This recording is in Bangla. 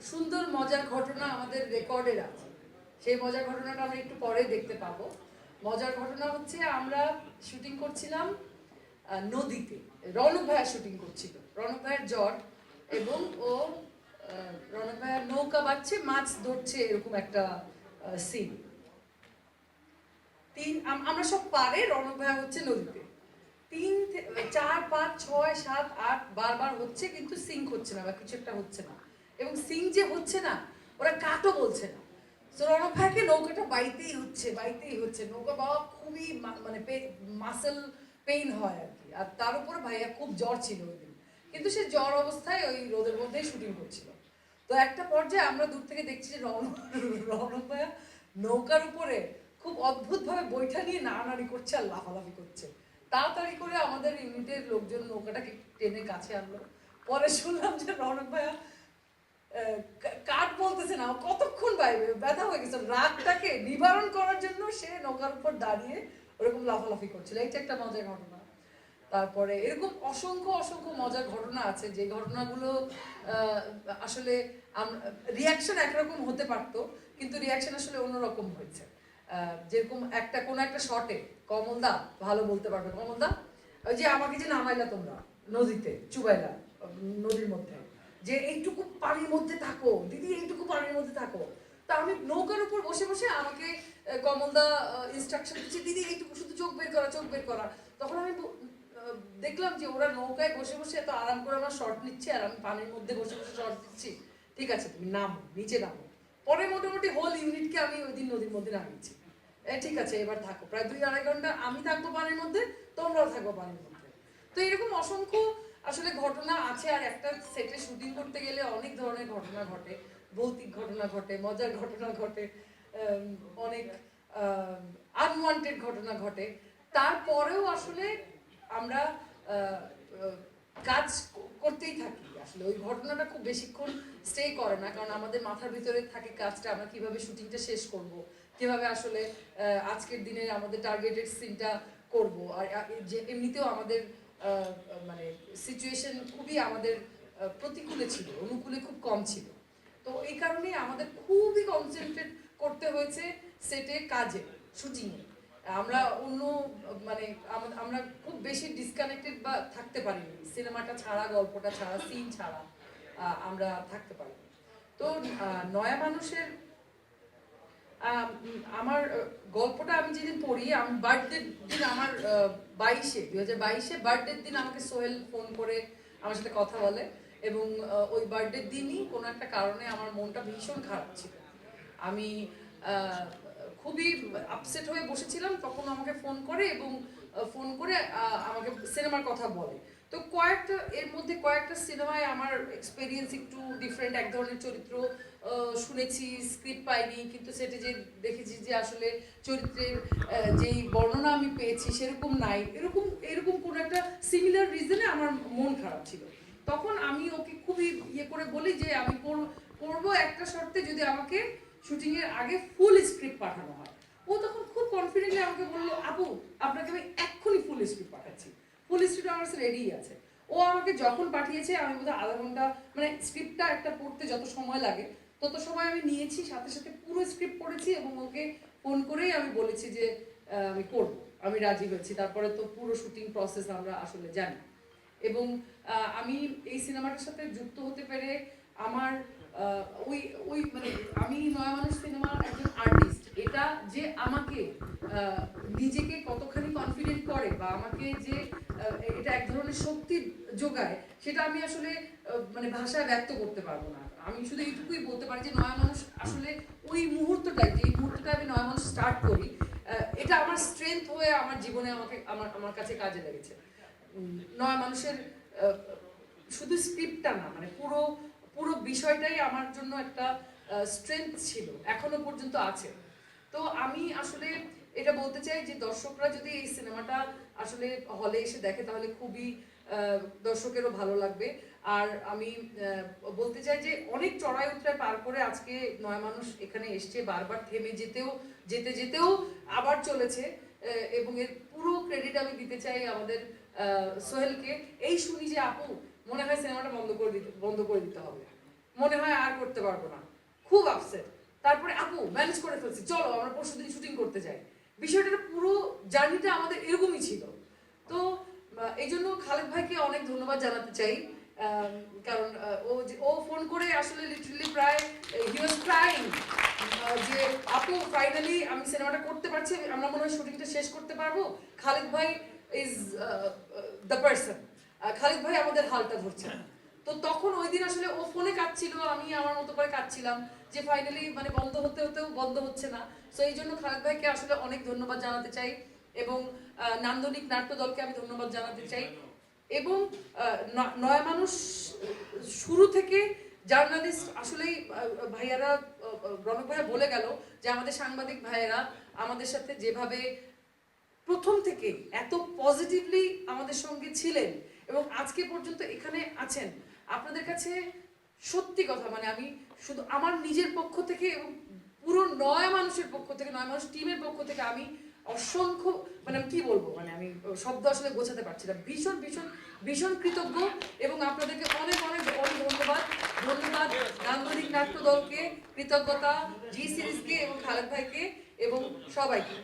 সুন্দর মজার ঘটনা আমাদের রেকর্ডের আছে। সেই মজার ঘটনাটা আমরা একটু পরে দেখতে পাবো। মজার ঘটনা হচ্ছে আমরা শুটিং করছিলাম নদীতে। রণক ভাইয়া শুটিং করছিল। রণক ভাইয়ের জ্বর এবং ও রণক ভাইয়ার নৌকা বাচ্ছে মাছ ধরছে এরকম একটা সিন তিন, আম- আমরা সব পারে রণক ভাইয়া হচ্ছে নদীতে। তিন চার, পাঁচ, ছয়, সাত, আট, বারবার হচ্ছে কিন্তু সিঙ্ক হচ্ছে না বা কিছু একটা হচ্ছে না। এবং সিং যে হচ্ছে না, ওরা কাটও বলছে না। তো রণক ভাইকে নৌকাটা বাইতেই হচ্ছে বাইতেই হচ্ছে। নৌকা বাবা খুবই মানে মাসেল পেইন হয় আর কি। আর তার উপরে ভাইয়া খুব জ্বর ছিল ওই দিন। কিন্তু সে জ্বর অবস্থায় ওই রোদের মধ্যেই শুটিং করছিল। তো একটা পর্যায়ে আমরা দূর থেকে দেখছি যে রণ- রণক ভাইয়া নৌকার উপরে খুব অদ্ভুতভাবে বৈঠা নিয়ে নাড়ানাড়ি করছে আর লাফালাফি করছে। তাড়াতাড়ি করে আমাদের ইউনিটের লোকজন নৌকাটাকে টেনে কাছে আনলো। পরে শুনলাম যে রণক ভাইয়া কাঠ বলতেছে না কতক্ষণ বাইবে? ব্যথা হয়ে গেছে। রাগটাকে নিবারণ করার জন্য সে নৌকার উপর দাঁড়িয়ে ওরকম লাফালাফি করছিল। এইটা একটা মজার ঘটনা। তারপরে এরকম অসংখ্য অসংখ্য মজার ঘটনা আছে। যে ঘটনাগুলো আসলে রিয়াকশন একরকম হতে পারতো, কিন্তু রিয়াকশন আসলে অন্যরকম হয়েছে। যেরকম একটা, কোনো একটা শটে কমলদা ভালো বলতে পারবে কমলদা ওই যে আমাকে যে নামাইলা তোমরা নদীতে, চুবাইলা নদীর মধ্যে। যে এইটুকু পানির মধ্যে থাকো, দিদি এইটুকু পানির মধ্যে থাকো। তা আমি নৌকার উপর বসে বসে আমাকে কমলদা ইনস্ট্রাকশন দিচ্ছে, দিদি এইটুকু শুধু চোখ বের করা, চোখ বের করা। তখন আমি দেখলাম যে ওরা নৌকায় বসে বসে এত আরাম করে আমার শর্ট নিচ্ছে আর আমি পানির মধ্যে বসে বসে শর্ট দিচ্ছি। ঠিক আছে, তুমি নামো, নিচে নামো। পরে মোটামুটি হোল ইউনিটকে আমি ওই দিন নদীর মধ্যে নামিয়েছি। ঠিক আছে, এবার থাকো। প্রায় দুই আড়াই ঘণ্টা আমি থাকব পানির মধ্যে, তোমরাও থাকব পানির মধ্যে। তো এরকম অসংখ্য আসলে ঘটনা আছে আর একটা সেটে শুটিং করতে গেলে অনেক ধরনের ঘটনা ঘটে। ভৌতিক ঘটনা ঘটে, মজার ঘটনা ঘটে অনেক আনওয়ান্টেড ঘটনা ঘটে। তারপরেও আসলে আমরা কাজ করতেই থাকি। আসলে ওই ঘটনাটা খুব বেশিক্ষণ স্টে করে না, কারণ আমাদের মাথার ভিতরে থাকে কাজটা, আমরা কীভাবে শুটিংটা শেষ করব, কীভাবে আসলে আজকের দিনে আমাদের টার্গেটেড সিনটা করব। আর এমনিতেও আমাদের মানে সিচুয়েশন খুবই আমাদের প্রতিকূলে ছিল, অনুকূলে খুব কম ছিল। তো এই কারণে আমাদের খুবই কনসেন্ট্রেট করতে হয়েছে সেটে কাজে শুটিংয়ে আমরা অন্য মানে আমরা খুব বেশি ডিসকানেক্টেড বা থাকতে পারিনি। সিনেমাটা ছাড়া, গল্পটা ছাড়া সিন ছাড়া আমরা থাকতে পারিনি। তো নয়া মানুষের আমার গল্পটা আমি যেদিন পড়ি, আমি বার্থডে দিন আমার বাইশে দু হাজার বাইশে বার্থডের দিন আমাকে সোহেল ফোন করে আমার সাথে কথা বলে এবং ওই বার্থডের দিনই কোনো একটা কারণে আমার মনটা ভীষণ খারাপ ছিল। আমি খুবই আপসেট হয়ে বসেছিলাম, তখন আমাকে ফোন করে এবং ফোন করে আমাকে সিনেমার কথা বলে। তো কয়েকটা, এর মধ্যে কয়েকটা সিনেমায় আমার এক্সপিরিয়েন্স একটু ডিফারেন্ট এক ধরনের চরিত্র শুনেছি স্ক্রিপ্ট পাইনি, কিন্তু সেটা যে দেখেছি যে আসলে চরিত্রের যেই বর্ণনা আমি পেয়েছি সেরকম নাই। এরকম এরকম কোনো একটা সিমিলার রিজনে আমার মন খারাপ ছিল। তখন আমি ওকে খুবই ইয়ে করে বলি যে, আমি কর- করব একটা শর্তে যদি আমাকে শুটিংয়ের আগে ফুল স্ক্রিপ্ট পাঠানো হয়। ও তখন খুব কনফিডেন্টলি আমাকে বলল, আপু, আপনাকে আমি এক্ষুনি ফুল স্ক্রিপ্ট পাঠাচ্ছি। স্টুডিও আমার রেডি আছে। ও আমাকে যখন পাঠিয়েছে, আমি বোধহয় আধা ঘণ্টা মানে স্ক্রিপ্টটা একটা পড়তে যত সময় লাগে, তত সময় আমি নিয়েছি, সাথে সাথে পুরো স্ক্রিপ্ট পড়েছি এবং ওকে ফোন করেই আমি বলেছি যে আমি করব, আমি রাজি হয়েছি। তারপরে তো পুরো শুটিং প্রসেস আমরা আসলে জানি। এবং আমি এই সিনেমাটার সাথে যুক্ত হতে পেরে আমার ওই ওই মানে আমি নয়া মানুষ সিনেমার একজন আর্টিস্ট এটা যে আমাকে নিজেকে কতখানি কনফিডেন্ট করে বা আমাকে যে এটা এক ধরনের শক্তি যোগায়, সেটা আমি আসলে মানে ভাষায় ব্যক্ত করতে পারব না। আমি শুধু এইটুকুই বলতে পারি যে নয়া মানুষ আসলে ওই মুহূর্তটাই, যে মুহূর্তটা আমি নয়া মানুষ স্টার্ট করি এটা আমার স্ট্রেংথ হয়ে আমার জীবনে আমাকে, আমার আমার কাছে কাজে লেগেছে। নয় মানুষের শুধু স্ক্রিপ্টটা না মানে পুরো পুরো বিষয়টাই আমার জন্য একটা স্ট্রেংথ ছিল, এখনও পর্যন্ত আছে। তো আমি আসলে এটা বলতে চাই যে দর্শকরা যদি এই সিনেমাটা আসলে হলে এসে দেখে, তাহলে খুবই দর্শকেরও ভালো লাগবে। আর আমি বলতে চাই যে অনেক চড়াই উতরাই পার করে আজকে নয় মানুষ এখানে এসছে, বারবার থেমে যেতেও, যেতে যেতেও আবার চলেছে এবং এর পুরো ক্রেডিট আমি দিতে চাই আমাদের সোহেলকে। এই শুনি যে আপু মনে হয় সিনেমাটা বন্ধ করে দিতে, বন্ধ করে দিতে হবে। মনে হয় আর করতে পারব না। খুব আপসেট তারপরে, আপু ম্যানেজ করে ফেলছি, চলো, আমরা পরশু দিন শুটিং করতে যাই। বিষয়টার পুরো জার্নিটা আমাদের এরকমই ছিল। তো এই জন্য খালেদ ভাইকে অনেক ধন্যবাদ জানাতে চাই। কারণ ও ও ফোন করে আসলে লিটারালি প্রায় হি ওয়াজ ক্রাইং যে, আপু ফাইনালি আমি সিনেমাটা করতে পারছি, আমরা মনে হয় শুটিংটা শেষ করতে পারব। খালেদ ভাই ইজ দ্য পার্সন খালেদ ভাই, আমাদের হালটা ধরছে। তো তখন ওই দিন আসলে ও ফোনে কাঁদছিল, আমি আমার মতো করে কাঁদছিলাম যে ফাইনালি মানে বন্ধ হতে হতেও বন্ধ হচ্ছে না। সো এই জন্য খালেদ ভাইকে আসলে অনেক ধন্যবাদ জানাতে চাই এবং নান্দনিক নাট্য দলকে আমি ধন্যবাদ জানাতে চাই এবং নয়া মানুষ শুরু থেকে জার্নালিস্ট আসলেই ভাইয়ারা রনক ভাইয়া বলে গেল যে আমাদের সাংবাদিক ভাইয়েরা আমাদের সাথে যেভাবে প্রথম থেকে এত পজিটিভলি আমাদের সঙ্গে ছিলেন এবং আজকে পর্যন্ত এখানে আছেন। আপনাদের কাছে সত্যি কথা মানে আমি শুধু আমার নিজের পক্ষ থেকে এবং পুরো নয় মানুষের পক্ষ থেকে, নয় মানুষ টিমের পক্ষ থেকে আমি অসংখ্য মানে আমি কি বলব মানে আমি শব্দ আসলে গোছাতে পারছি না। ভীষণ ভীষণ ভীষণ কৃতজ্ঞ এবং আপনাদেরকে অনেক অনেক অনেক ধন্যবাদ। ধন্যবাদ নান্দনিক নাট্য দলকে কৃতজ্ঞতা জি সিরিজকে এবং খালেদ ভাইকে এবং সবাইকে।